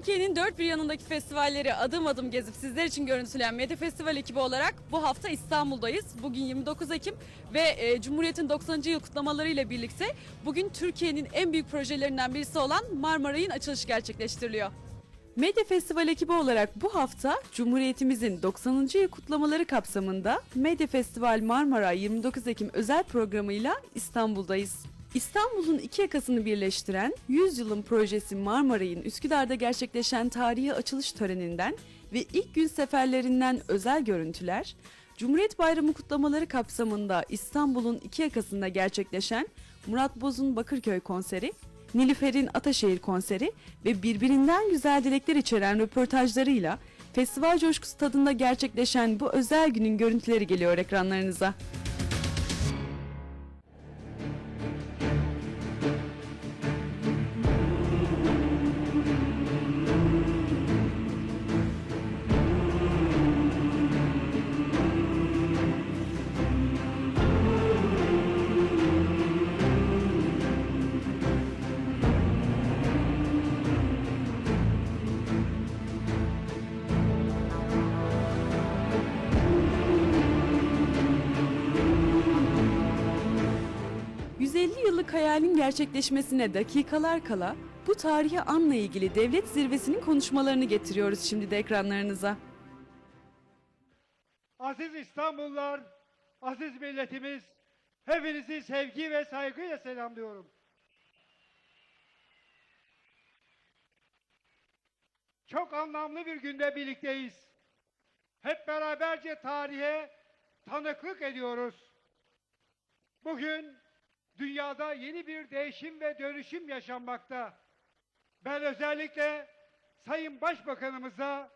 Türkiye'nin dört bir yanındaki festivalleri adım adım gezip sizler için görüntüleyen Medya Festival ekibi olarak bu hafta İstanbul'dayız. Bugün 29 Ekim ve e, Cumhuriyet'in 90. yıl kutlamaları ile birlikte bugün Türkiye'nin en büyük projelerinden birisi olan Marmaray'ın açılışı gerçekleştiriliyor. Medya Festival ekibi olarak bu hafta Cumhuriyetimizin 90. yıl kutlamaları kapsamında Medya Festival Marmaray 29 Ekim özel programıyla İstanbul'dayız. İstanbul'un iki yakasını birleştiren 100 yılın projesi Marmaray'ın Üsküdar'da gerçekleşen tarihi açılış töreninden ve ilk gün seferlerinden özel görüntüler, Cumhuriyet Bayramı kutlamaları kapsamında İstanbul'un iki yakasında gerçekleşen Murat Boz'un Bakırköy konseri, Nilüfer'in Ataşehir konseri ve birbirinden güzel dilekler içeren röportajlarıyla festival coşkusu tadında gerçekleşen bu özel günün görüntüleri geliyor ekranlarınıza. Gerçekleşmesine dakikalar kala... ...bu tarihi anla ilgili devlet zirvesinin konuşmalarını getiriyoruz şimdi de ekranlarınıza. Aziz İstanbullular, aziz milletimiz, hepinizi sevgi ve saygıyla selamlıyorum. Çok anlamlı bir günde birlikteyiz. Hep beraberce tarihe tanıklık ediyoruz. Bugün dünyada yeni bir değişim ve dönüşüm yaşanmakta. Ben özellikle Sayın Başbakanımıza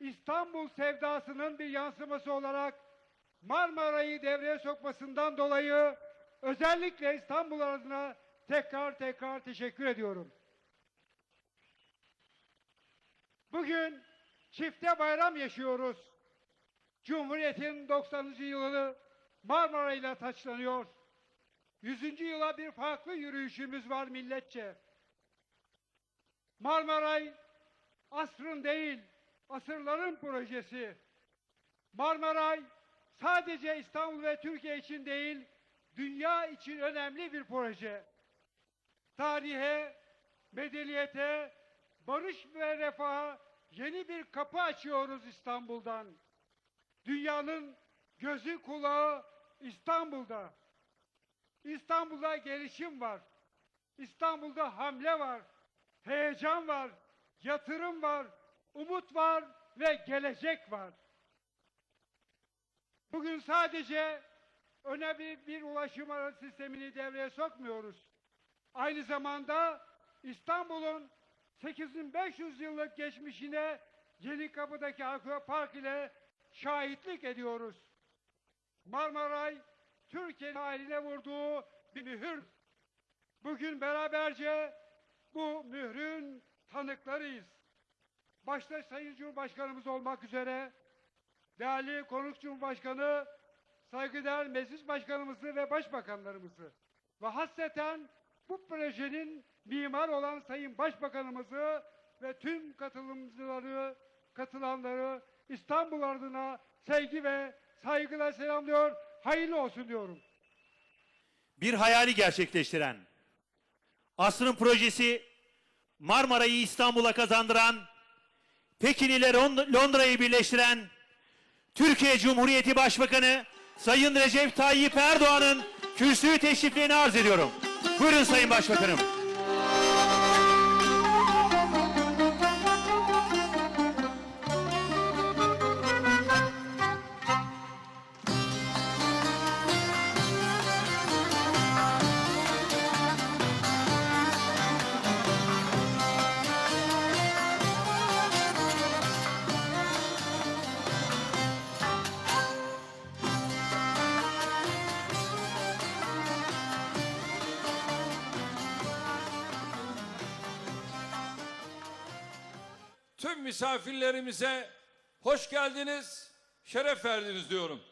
İstanbul sevdasının bir yansıması olarak Marmara'yı devreye sokmasından dolayı özellikle İstanbul adına tekrar tekrar teşekkür ediyorum. Bugün çifte bayram yaşıyoruz. Cumhuriyet'in 90. yılını Marmara ile taçlanıyor. 100. yıla bir farklı yürüyüşümüz var milletçe. Marmaray asrın değil, asırların projesi. Marmaray sadece İstanbul ve Türkiye için değil, dünya için önemli bir proje. Tarihe, medeniyete, barış ve refaha yeni bir kapı açıyoruz İstanbul'dan. Dünyanın gözü kulağı İstanbul'da. İstanbul'da gelişim var. İstanbul'da hamle var. Heyecan var. Yatırım var. Umut var ve gelecek var. Bugün sadece önemli bir ulaşım araç sistemini devreye sokmuyoruz. Aynı zamanda İstanbul'un 8500 yıllık geçmişine Yeni Kapı'daki Akvapark ile şahitlik ediyoruz. Marmaray, Türkiye haline vurduğu bir mühür. Bugün beraberce bu mührün tanıklarıyız. Başta Sayın Cumhurbaşkanımız olmak üzere değerli konuk Cumhurbaşkanı, saygıdeğer meclis başkanımızı ve başbakanlarımızı ve hasreten bu projenin mimar olan Sayın Başbakanımızı ve tüm katılımcıları, katılanları İstanbul adına sevgi ve saygıyla selamlıyor. Hayırlı olsun diyorum. bir hayali gerçekleştiren, asrın projesi Marmara'yı İstanbul'a kazandıran, Pekin ile Lond- Londra'yı birleştiren Türkiye Cumhuriyeti Başbakanı Sayın Recep Tayyip Erdoğan'ın kürsüyü teşriflerini arz ediyorum. Buyurun Sayın Başbakanım. Tüm misafirlerimize hoş geldiniz, şeref verdiniz diyorum.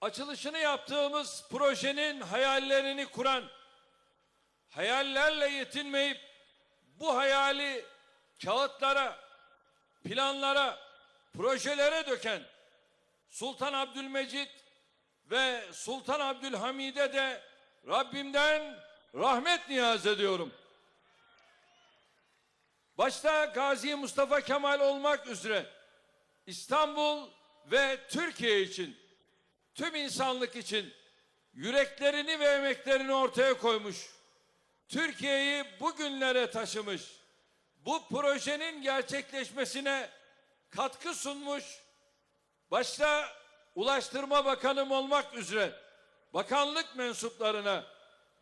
Açılışını yaptığımız projenin hayallerini kuran, hayallerle yetinmeyip bu hayali kağıtlara, planlara, projelere döken Sultan Abdülmecit ve Sultan Abdülhamid'e de Rabbimden rahmet niyaz ediyorum. Başta Gazi Mustafa Kemal olmak üzere İstanbul ve Türkiye için, tüm insanlık için yüreklerini ve emeklerini ortaya koymuş. Türkiye'yi bugünlere taşımış. Bu projenin gerçekleşmesine katkı sunmuş. Başta Ulaştırma Bakanım olmak üzere bakanlık mensuplarına,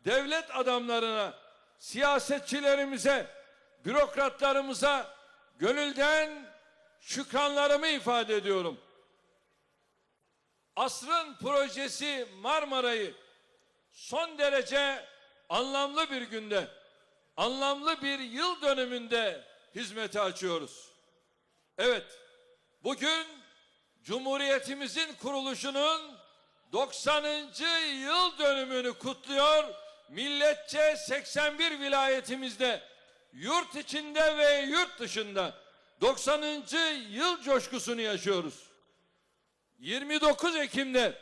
devlet adamlarına, siyasetçilerimize, bürokratlarımıza gönülden şükranlarımı ifade ediyorum. Asrın projesi Marmara'yı son derece anlamlı bir günde, anlamlı bir yıl dönümünde hizmete açıyoruz. Evet, bugün Cumhuriyetimizin kuruluşunun 90. yıl dönümünü kutluyor. Milletçe 81 vilayetimizde, yurt içinde ve yurt dışında 90. yıl coşkusunu yaşıyoruz. 29 Ekim'de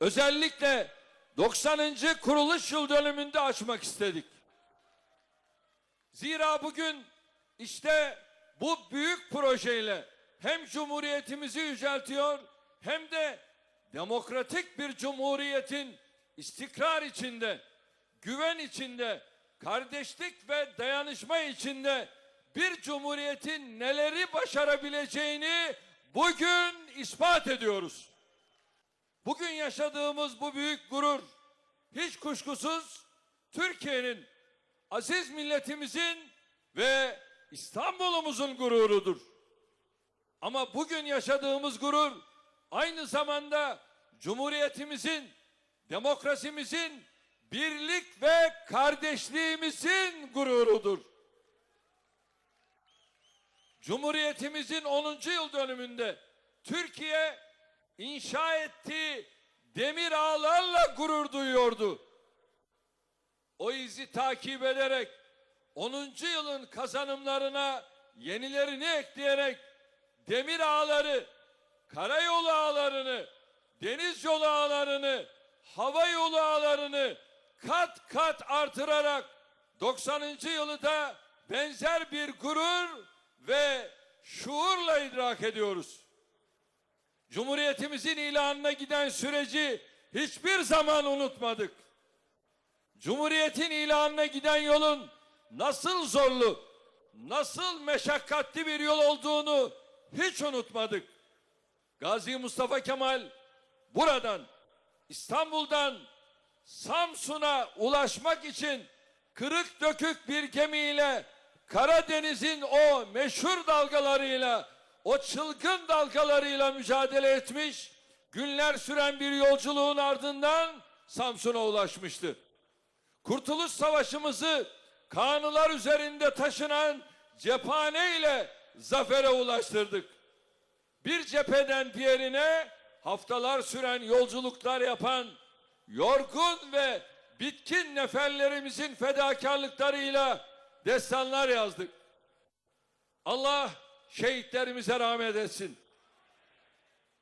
özellikle 90. kuruluş yıl dönümünde açmak istedik. Zira bugün işte bu büyük projeyle hem cumhuriyetimizi yüceltiyor hem de demokratik bir cumhuriyetin istikrar içinde, güven içinde, kardeşlik ve dayanışma içinde bir cumhuriyetin neleri başarabileceğini bugün ispat ediyoruz. Bugün yaşadığımız bu büyük gurur hiç kuşkusuz Türkiye'nin aziz milletimizin ve İstanbul'umuzun gururudur. Ama bugün yaşadığımız gurur aynı zamanda Cumhuriyetimizin, demokrasimizin, birlik ve kardeşliğimizin gururudur. Cumhuriyetimizin 10. yıl dönümünde Türkiye inşa ettiği demir ağlarla gurur duyuyordu. O izi takip ederek 10. yılın kazanımlarına yenilerini ekleyerek demir ağları, karayolu ağlarını, deniz yolu ağlarını, hava yolu ağlarını kat kat artırarak 90. yılı da benzer bir gurur ve şuurla idrak ediyoruz. Cumhuriyetimizin ilanına giden süreci hiçbir zaman unutmadık. Cumhuriyetin ilanına giden yolun nasıl zorlu, nasıl meşakkatli bir yol olduğunu hiç unutmadık. Gazi Mustafa Kemal buradan İstanbul'dan Samsun'a ulaşmak için kırık dökük bir gemiyle Karadeniz'in o meşhur dalgalarıyla o çılgın dalgalarıyla mücadele etmiş günler süren bir yolculuğun ardından Samsun'a ulaşmıştı. Kurtuluş Savaşımızı kanılar üzerinde taşınan cephane ile zafere ulaştırdık. Bir cepheden diğerine haftalar süren yolculuklar yapan yorgun ve bitkin neferlerimizin fedakarlıklarıyla destanlar yazdık. Allah şehitlerimize rahmet etsin.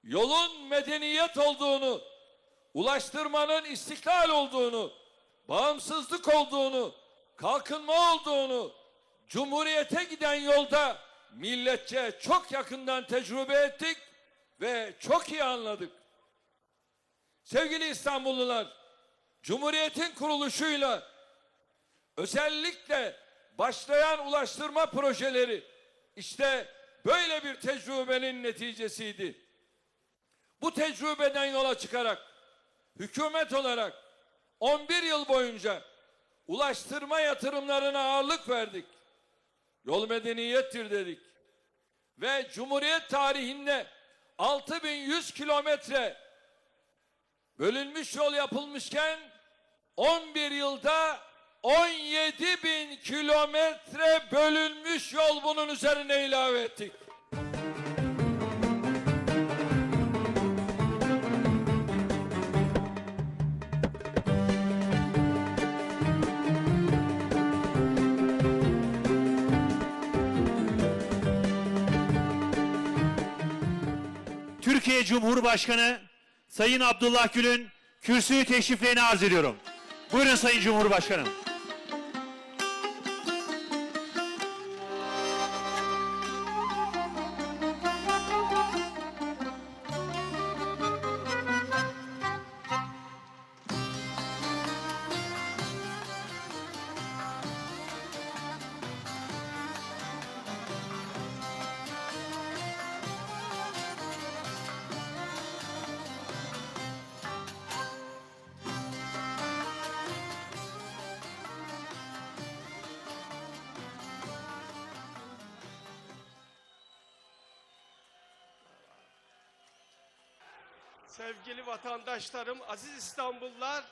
Yolun medeniyet olduğunu, ulaştırmanın istiklal olduğunu, bağımsızlık olduğunu, kalkınma olduğunu, cumhuriyete giden yolda milletçe çok yakından tecrübe ettik ve çok iyi anladık. Sevgili İstanbullular, Cumhuriyetin kuruluşuyla özellikle başlayan ulaştırma projeleri işte böyle bir tecrübenin neticesiydi. Bu tecrübeden yola çıkarak hükümet olarak 11 yıl boyunca ulaştırma yatırımlarına ağırlık verdik. Yol medeniyettir dedik. Ve Cumhuriyet tarihinde 6100 kilometre Bölünmüş yol yapılmışken 11 yılda 17 bin kilometre bölünmüş yol bunun üzerine ilave ettik. Türkiye Cumhurbaşkanı Sayın Abdullah Gül'ün kürsüyü teşriflerini arz ediyorum. Buyurun Sayın Cumhurbaşkanım. Sevgili vatandaşlarım, aziz İstanbullular,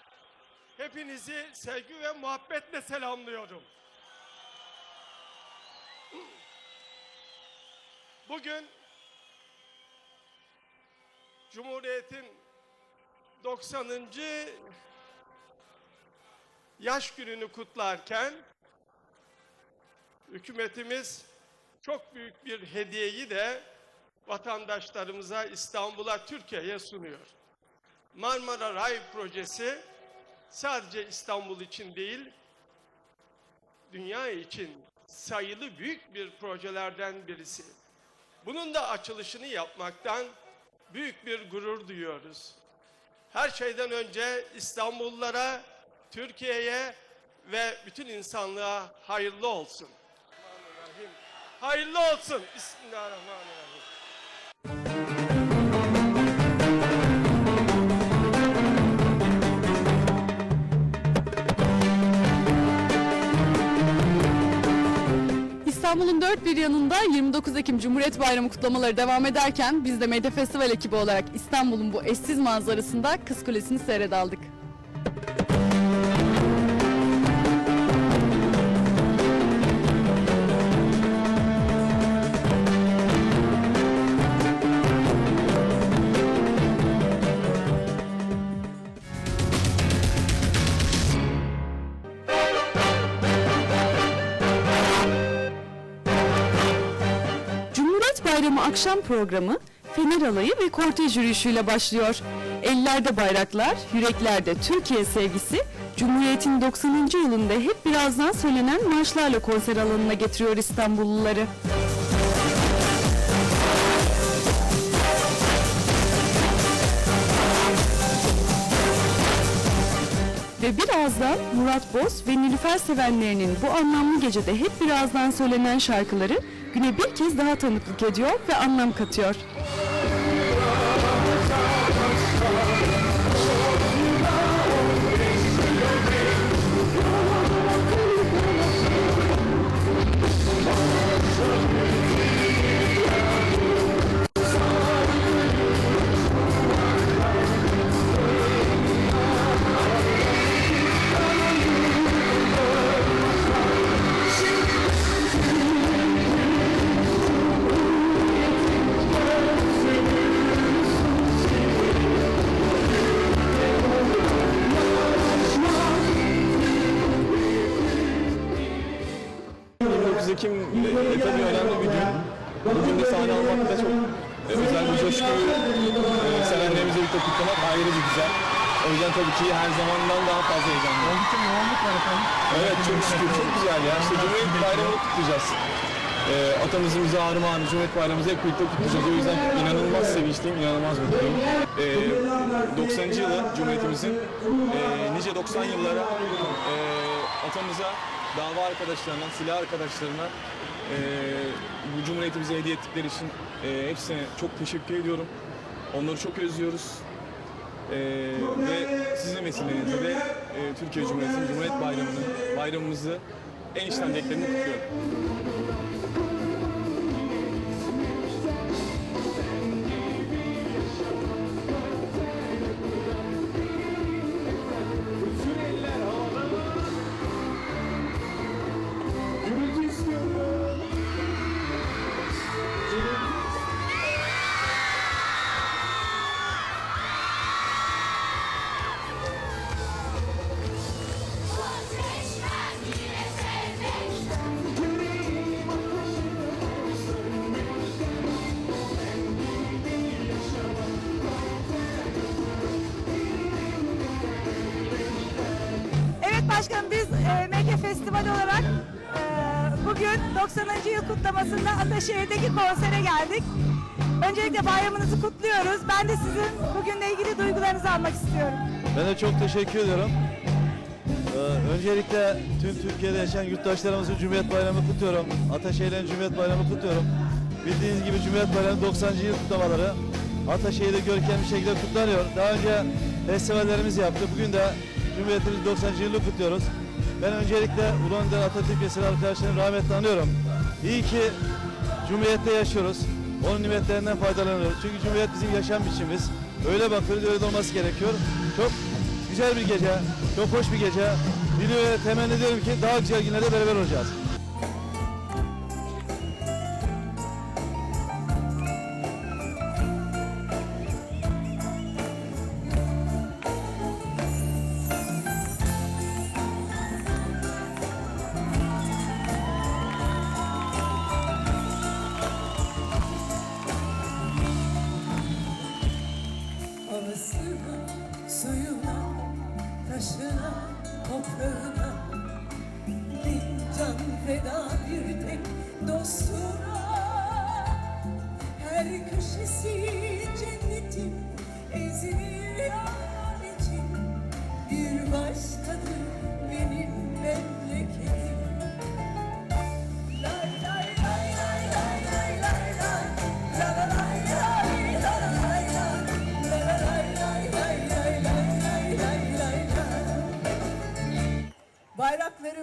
hepinizi sevgi ve muhabbetle selamlıyorum. Bugün Cumhuriyet'in 90. yaş gününü kutlarken hükümetimiz çok büyük bir hediyeyi de vatandaşlarımıza, İstanbul'a, Türkiye'ye sunuyor. Marmara Ray projesi sadece İstanbul için değil, dünya için sayılı büyük bir projelerden birisi. Bunun da açılışını yapmaktan büyük bir gurur duyuyoruz. Her şeyden önce İstanbullulara, Türkiye'ye ve bütün insanlığa hayırlı olsun. Hayırlı olsun. Bismillahirrahmanirrahim. İstanbul'un dört bir yanında 29 Ekim Cumhuriyet Bayramı kutlamaları devam ederken biz de Medya Festival ekibi olarak İstanbul'un bu eşsiz manzarasında Kız Kulesi'ni seyredaldık. Bayramı akşam programı Fener Alayı ve kortej yürüyüşüyle başlıyor. Ellerde bayraklar, yüreklerde Türkiye sevgisi, Cumhuriyet'in 90. yılında hep birazdan söylenen marşlarla konser alanına getiriyor İstanbulluları. Ve birazdan Murat Boz ve Nilüfer sevenlerinin bu anlamlı gecede hep birazdan söylenen şarkıları güne bir kez daha tanıklık ediyor ve anlam katıyor. Her zamandan daha fazla heyecanlıyım. Oldukça yoğunluk var efendim. Evet çok şükür çok güzel ya. İşte Cumhuriyet Bayramı'nı kutlayacağız. E, atamızın bize armağanı, Cumhuriyet Bayramımızı hep birlikte kutlayacağız. O yüzden inanılmaz sevinçliyim, inanılmaz mutluyum. E, 90. yılı Cumhuriyetimizin e, nice 90 yıllara e, atamıza, dava arkadaşlarına, silah arkadaşlarına e, bu Cumhuriyetimize hediye ettikleri için e, hepsine çok teşekkür ediyorum. Onları çok özlüyoruz. E, ve sizin vesilenizle de e, Türkiye Cumhuriyeti'nin Cumhuriyet Bayramı'nı, bayramımızı en içten dileklerimle kutluyorum. Medya Festivali olarak e, bugün 90. yıl kutlamasında Ataşehir'deki konsere geldik. Öncelikle bayramınızı kutluyoruz. Ben de sizin bugünle ilgili duygularınızı almak istiyorum. Ben de çok teşekkür ediyorum. Ee, öncelikle tüm Türkiye'de yaşayan yurttaşlarımızın Cumhuriyet Bayramı kutluyorum. Ataşehir'in Cumhuriyet Bayramı kutluyorum. Bildiğiniz gibi Cumhuriyet Bayramı 90. yıl kutlamaları Ataşehir'de görkemli şekilde kutlanıyor. Daha önce festivallerimiz yaptı. Bugün de Cumhuriyetimiz 90. yılını kutluyoruz. Ben öncelikle Ulu Önder Atatürk ve arkadaşlarını rahmetle anıyorum. İyi ki Cumhuriyet'te yaşıyoruz. Onun nimetlerinden faydalanıyoruz. Çünkü Cumhuriyet bizim yaşam biçimimiz. Öyle bakıyoruz, öyle olması gerekiyor. Çok güzel bir gece, çok hoş bir gece. Diliyorum temenni ediyorum ki daha güzel günlerde beraber olacağız.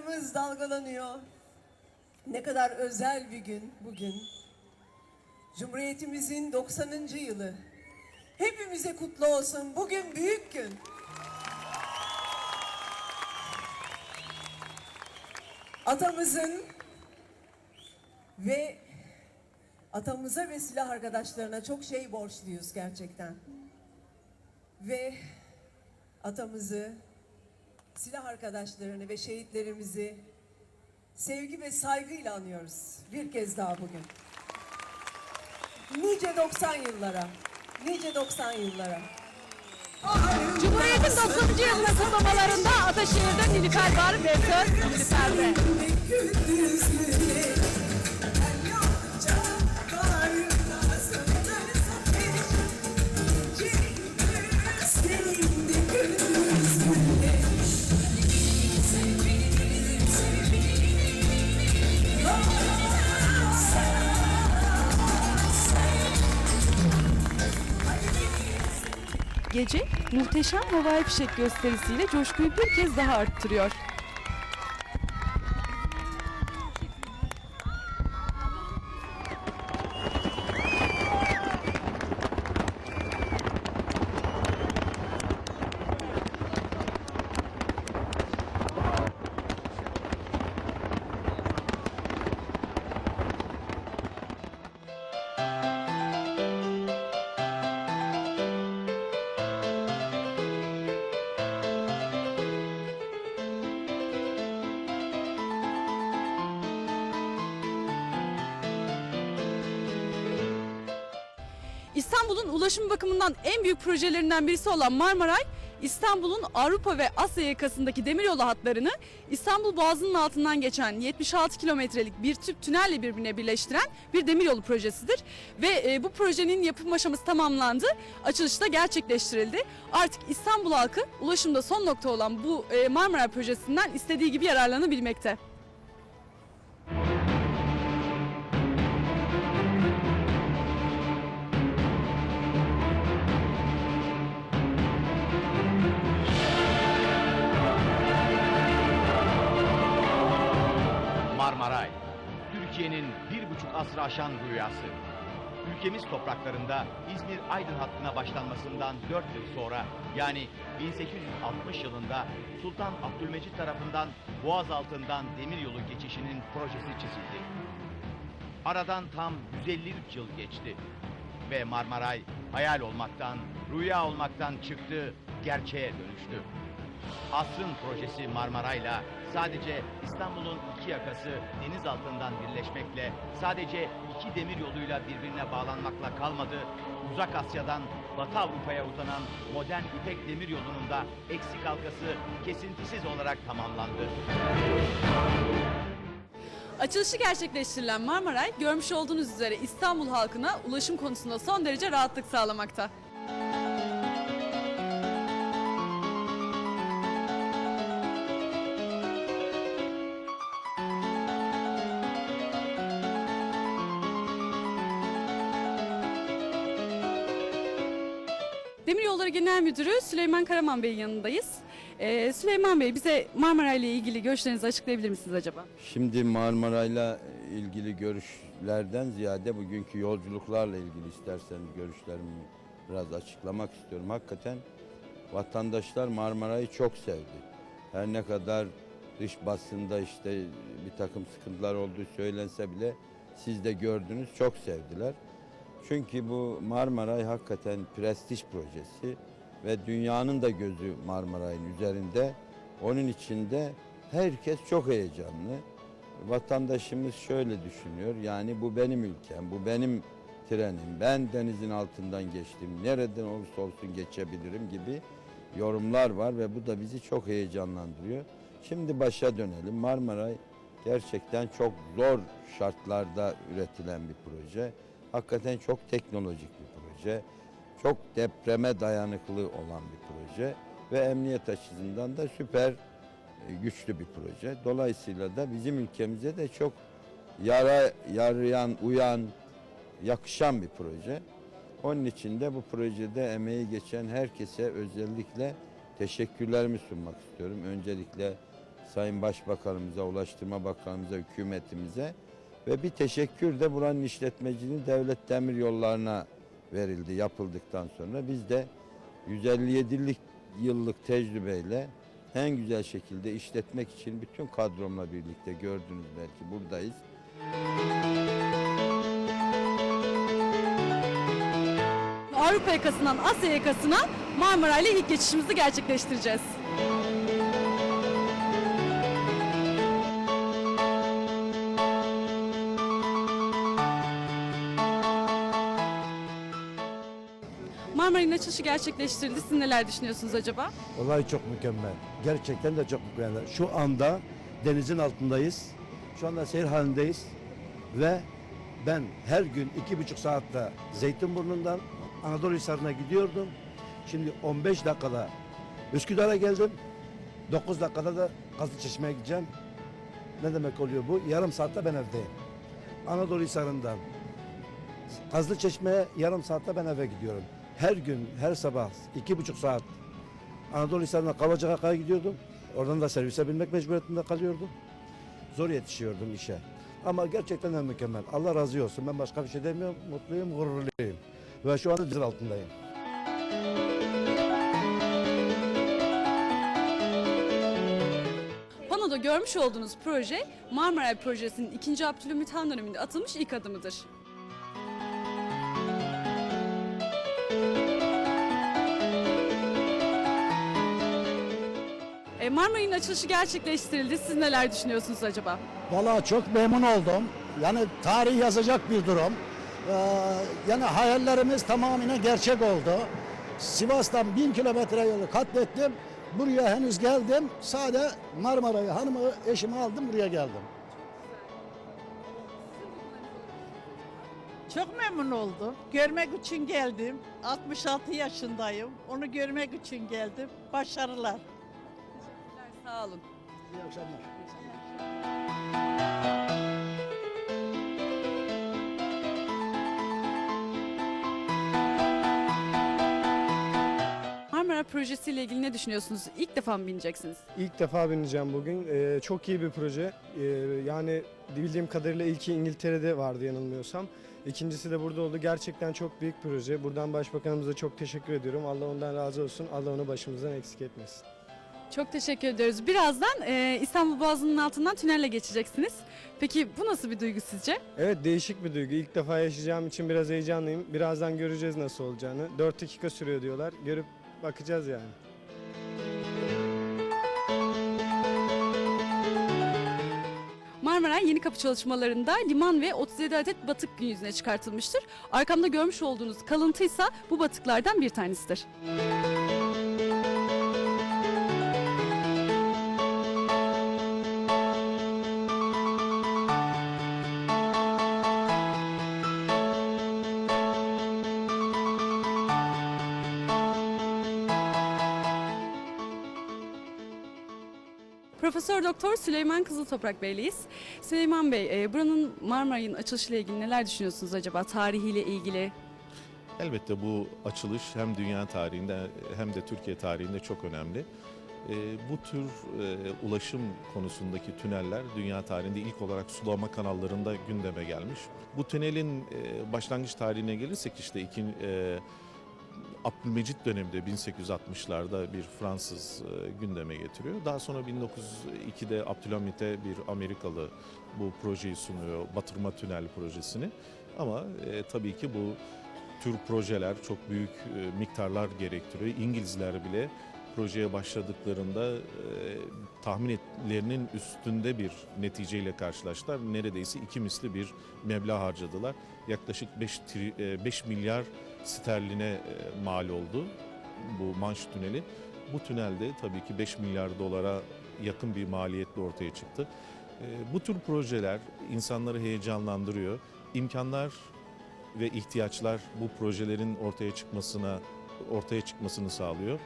Bayraklarımız dalgalanıyor. Ne kadar özel bir gün bugün. Cumhuriyetimizin 90. yılı. Hepimize kutlu olsun. Bugün büyük gün. Atamızın ve atamıza ve silah arkadaşlarına çok şey borçluyuz gerçekten. Ve atamızı, silah arkadaşlarını ve şehitlerimizi sevgi ve saygıyla anıyoruz. Bir kez daha bugün. Nice 90 yıllara, nice 90 yıllara. Cumhuriyet'in 90. yılını kutlamalarında Ataşehir'de Nilüfer var ve söz Nilüfer'de. Gece muhteşem havai fişek gösterisiyle coşkuyu bir kez daha arttırıyor. İstanbul'un ulaşım bakımından en büyük projelerinden birisi olan Marmaray, İstanbul'un Avrupa ve Asya yakasındaki demiryolu hatlarını İstanbul Boğazı'nın altından geçen 76 kilometrelik bir tüp tünelle birbirine birleştiren bir demiryolu projesidir. Ve e, bu projenin yapım aşaması tamamlandı, açılışı da gerçekleştirildi. Artık İstanbul halkı ulaşımda son nokta olan bu e, Marmaray projesinden istediği gibi yararlanabilmekte. Marmaray, Türkiye'nin bir buçuk asrı aşan rüyası. Ülkemiz topraklarında İzmir-Aydın hattına başlanmasından 4 yıl sonra yani 1860 yılında Sultan Abdülmecit tarafından Boğaz altından demiryolu geçişinin projesi çizildi. Aradan tam 153 yıl geçti ve Marmaray hayal olmaktan, rüya olmaktan çıktı, gerçeğe dönüştü. Asrın projesi Marmaray'la sadece İstanbul'un iki yakası deniz altından birleşmekle sadece iki demir yoluyla birbirine bağlanmakla kalmadı. Uzak Asya'dan Batı Avrupa'ya uzanan modern İpek demir yolunun da eksik halkası kesintisiz olarak tamamlandı. Açılışı gerçekleştirilen Marmaray, görmüş olduğunuz üzere İstanbul halkına ulaşım konusunda son derece rahatlık sağlamakta. Demiryolları Genel Müdürü Süleyman Karaman Bey'in yanındayız. Ee, Süleyman Bey bize Marmaray ile ilgili görüşlerinizi açıklayabilir misiniz acaba? Şimdi Marmaray'la ilgili görüşlerden ziyade bugünkü yolculuklarla ilgili isterseniz görüşlerimi biraz açıklamak istiyorum. Hakikaten vatandaşlar Marmaray'ı çok sevdi. Her ne kadar dış basında işte bir takım sıkıntılar olduğu söylense bile siz de gördünüz çok sevdiler. Çünkü bu Marmaray hakikaten prestij projesi ve dünyanın da gözü Marmaray'ın üzerinde. Onun içinde herkes çok heyecanlı. Vatandaşımız şöyle düşünüyor. Yani bu benim ülkem, bu benim trenim. Ben denizin altından geçtim. Nereden olursa olsun geçebilirim gibi yorumlar var ve bu da bizi çok heyecanlandırıyor. Şimdi başa dönelim. Marmaray gerçekten çok zor şartlarda üretilen bir proje. Hakikaten çok teknolojik bir proje. Çok depreme dayanıklı olan bir proje ve emniyet açısından da süper e, güçlü bir proje. Dolayısıyla da bizim ülkemize de çok yara yarayan, uyan, yakışan bir proje. Onun için de bu projede emeği geçen herkese özellikle teşekkürlerimi sunmak istiyorum. Öncelikle Sayın Başbakanımıza, Ulaştırma Bakanımıza, hükümetimize ve bir teşekkür de buranın işletmecinin Devlet Demir Yolları'na verildi yapıldıktan sonra. Biz de 157'lik yıllık tecrübeyle en güzel şekilde işletmek için bütün kadromla birlikte gördünüz belki buradayız. Avrupa yakasından Asya yakasına Marmara ile ilk geçişimizi gerçekleştireceğiz. Açılışı gerçekleştirildi. Siz neler düşünüyorsunuz acaba? Olay çok mükemmel. Gerçekten de çok mükemmel. Şu anda denizin altındayız. Şu anda seyir halindeyiz. Ve ben her gün iki buçuk saatte Zeytinburnu'ndan Anadolu Hisarı'na gidiyordum. Şimdi 15 dakikada Üsküdar'a geldim. 9 dakikada da Kazlıçeşme'ye gideceğim. Ne demek oluyor bu? Yarım saatte ben evdeyim. Anadolu Hisarı'ndan Kazlıçeşme'ye yarım saatte ben eve gidiyorum. Her gün, her sabah iki buçuk saat Anadolu Hisarı'na Kavacıkaka'ya gidiyordum. Oradan da servise binmek mecburiyetinde kalıyordum. Zor yetişiyordum işe. Ama gerçekten de mükemmel. Allah razı olsun. Ben başka bir şey demiyorum. Mutluyum, gururluyum. Ve şu anda dizin altındayım. Panoda görmüş olduğunuz proje Marmaray Projesi'nin 2. Abdülhamit Han döneminde atılmış ilk adımıdır. E, Marmaray'ın açılışı gerçekleştirildi. Siz neler düşünüyorsunuz acaba? Vallahi çok memnun oldum. Yani tarih yazacak bir durum. Ee, yani hayallerimiz tamamıyla gerçek oldu. Sivas'tan bin kilometre yolu katlettim. Buraya henüz geldim. Sade Marmara'yı, hanımı, eşimi aldım buraya geldim. Çok memnun oldum. Görmek için geldim. 66 yaşındayım. Onu görmek için geldim. Başarılar. Sağ olun. İyi akşamlar. Marmara Projesi ile ilgili ne düşünüyorsunuz? İlk defa mı bineceksiniz? İlk defa bineceğim bugün. Ee, çok iyi bir proje. Ee, yani bildiğim kadarıyla ilki İngiltere'de vardı yanılmıyorsam. İkincisi de burada oldu. Gerçekten çok büyük proje. Buradan Başbakanımıza çok teşekkür ediyorum. Allah ondan razı olsun. Allah onu başımızdan eksik etmesin. Çok teşekkür ediyoruz. Birazdan e, İstanbul Boğazı'nın altından tünelle geçeceksiniz. Peki bu nasıl bir duygu sizce? Evet değişik bir duygu. İlk defa yaşayacağım için biraz heyecanlıyım. Birazdan göreceğiz nasıl olacağını. 4 dakika sürüyor diyorlar. Görüp bakacağız yani. Marmaray Yeni Kapı çalışmalarında liman ve 37 adet batık gün yüzüne çıkartılmıştır. Arkamda görmüş olduğunuz kalıntıysa bu batıklardan bir tanesidir. Doktor Süleyman Kızıltoprak Bey'leyiz. Süleyman Bey, e, buranın Marmaray'ın açılışıyla ilgili neler düşünüyorsunuz acaba? Tarihiyle ilgili? Elbette bu açılış hem dünya tarihinde hem de Türkiye tarihinde çok önemli. Ee, bu tür e, ulaşım konusundaki tüneller dünya tarihinde ilk olarak sulama kanallarında gündeme gelmiş. Bu tünelin e, başlangıç tarihine gelirsek işte iki, e, Abdülmecit döneminde 1860'larda bir Fransız e, gündeme getiriyor. Daha sonra 1902'de Abdülhamit'e bir Amerikalı bu projeyi sunuyor, batırma tünel projesini. Ama e, tabii ki bu tür projeler çok büyük e, miktarlar gerektiriyor. İngilizler bile projeye başladıklarında e, tahminlerinin üstünde bir neticeyle karşılaştılar. Neredeyse iki misli bir meblağ harcadılar. Yaklaşık 5, 5 milyar sterline e, mal oldu bu Manş Tüneli. Bu tünelde tabii ki 5 milyar dolara yakın bir maliyetle ortaya çıktı. E, Bu tür projeler insanları heyecanlandırıyor. İmkanlar ve ihtiyaçlar bu projelerin ortaya çıkmasına ortaya çıkmasını sağlıyor.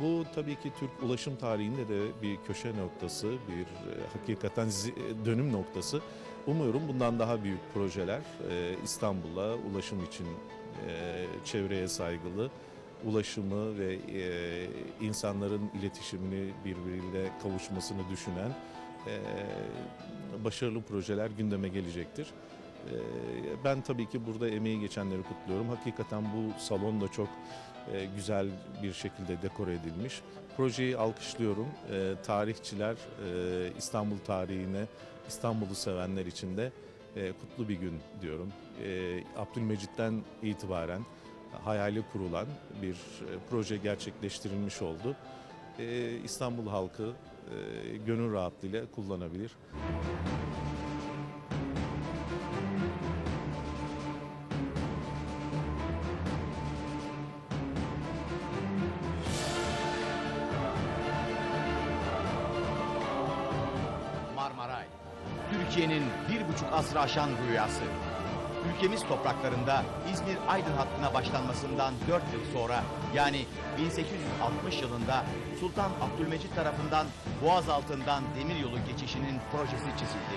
Bu tabii ki Türk ulaşım tarihinde de bir köşe noktası, bir e, hakikaten dönüm noktası. Umuyorum bundan daha büyük projeler İstanbul'a ulaşım için çevreye saygılı, ulaşımı ve e, insanların iletişimini birbiriyle kavuşmasını düşünen e, başarılı projeler gündeme gelecektir. Ben tabii ki burada emeği geçenleri kutluyorum. Hakikaten bu salon da çok e, güzel bir şekilde dekore edilmiş. Projeyi alkışlıyorum. Tarihçiler e, İstanbul tarihine, İstanbul'u sevenler için de e, kutlu bir gün diyorum. Ee, Abdülmecit'ten itibaren hayali kurulan bir e, proje gerçekleştirilmiş oldu. Ee, İstanbul halkı e, gönül rahatlığıyla kullanabilir. Asrı aşan rüyası. Ülkemiz topraklarında İzmir-Aydın hattına başlanmasından 4 yıl sonra yani 1860 yılında Sultan Abdülmecit tarafından Boğaz altından demiryolu geçişinin projesi çizildi.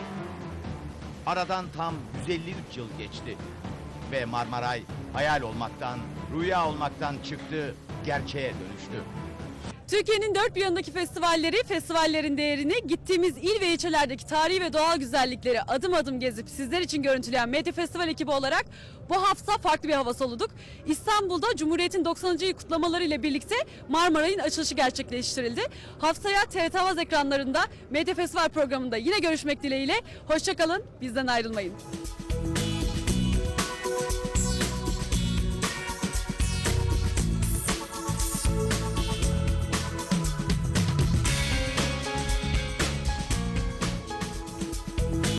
Aradan tam 153 yıl geçti ve Marmaray hayal olmaktan, rüya olmaktan çıktı, gerçeğe dönüştü. Türkiye'nin dört bir yanındaki festivalleri, festivallerin değerini, gittiğimiz il ve ilçelerdeki tarihi ve doğal güzellikleri adım adım gezip sizler için görüntüleyen Medya Festival ekibi olarak bu hafta farklı bir hava soluduk. İstanbul'da Cumhuriyet'in 90. yıl kutlamaları ile birlikte Marmaray'ın açılışı gerçekleştirildi. Haftaya TRT Havaz ekranlarında Medya Festival programında yine görüşmek dileğiyle. Hoşçakalın, bizden ayrılmayın.